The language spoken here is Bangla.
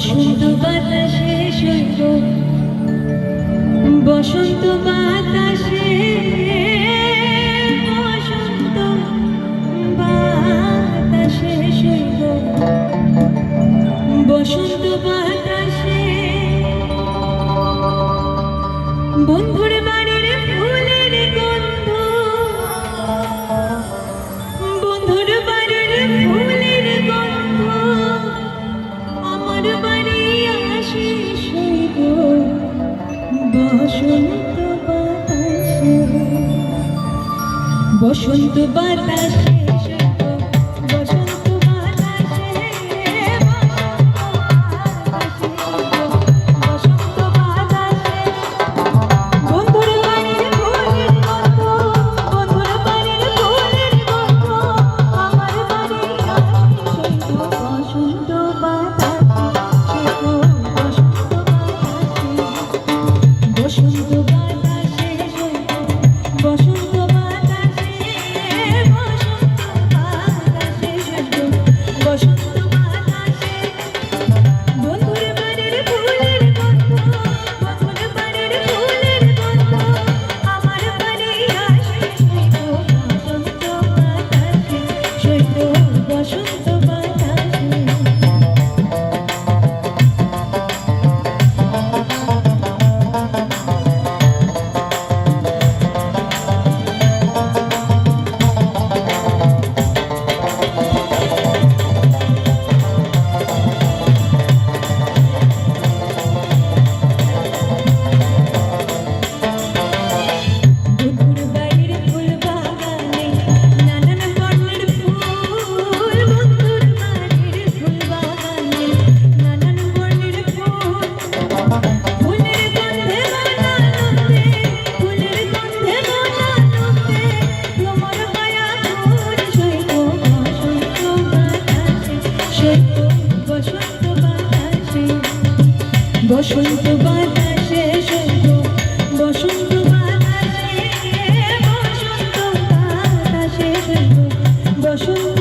বসন্ত বাতাসে সৈব বসন্ত বাতাসে বসন্ত বাতাসে সৈব বসন্ত বাতাসে। বন্ধুর বাড়ির ফুলের গন্ধ, বন্ধুর বাড়ির ফুলের গন্ধ, আমার বসন্ত বাতাসে বসন্ত